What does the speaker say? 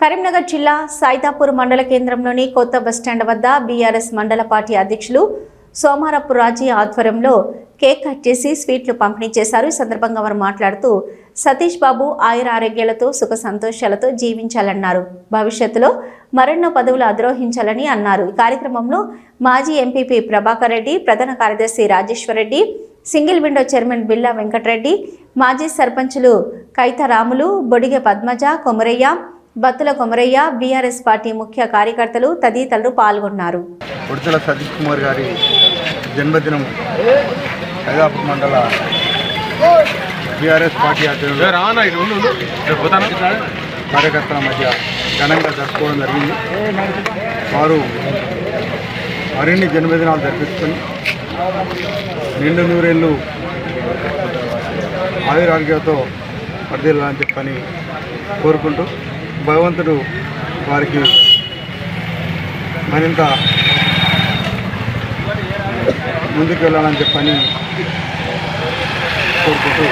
కరీంనగర్ జిల్లా సైదాపూర్ మండల కేంద్రంలోని కొత్త బస్టాండ్ వద్ద బీఆర్ఎస్ మండల పార్టీ అధ్యక్షులు సోమారపు రాజీ ఆధ్వర్యంలో కేక్ కట్ చేసి స్వీట్లు పంపిణీ చేశారు. ఈ సందర్భంగా వారు మాట్లాడుతూ సతీష్ బాబు ఆయుర ఆరోగ్యాలతో సుఖ సంతోషాలతో జీవించాలన్నారు. భవిష్యత్తులో మరెన్నో పదవులు అధిరోహించాలని అన్నారు. ఈ కార్యక్రమంలో మాజీ ఎంపీపీ ప్రభాకర్ రెడ్డి ప్రధాన కార్యదర్శి Rajeshwar Reddy single window chairman Billa Venkatareddy మాజీ సర్పంచులు కైత రాములు బొడిగె పద్మజ కొమరయ్య బత్తుల కొమరయ్య బీఆర్ఎస్ పార్టీ ముఖ్య కార్యకర్తలు తదితరులు పాల్గొన్నారు. ఉడతల సతీష్ కుమార్ గారి జన్మదినం హైదరాబాద్ మండల బీఆర్ఎస్ పార్టీ కార్యకర్తల మధ్య ఘనంగా జరుపుకోవడం జరిగింది. వారు మరిన్ని జన్మదినాలు జరిపిస్తుని నిండు నూరేళ్ళు ఆయురారోగ్యంతో వర్ధిల్లాలని చెప్పని కోరుకుంటూ భగవంతుడు వారికి మరింత ముందుకు వెళ్ళాలని చెప్పని కోరుకుంటూ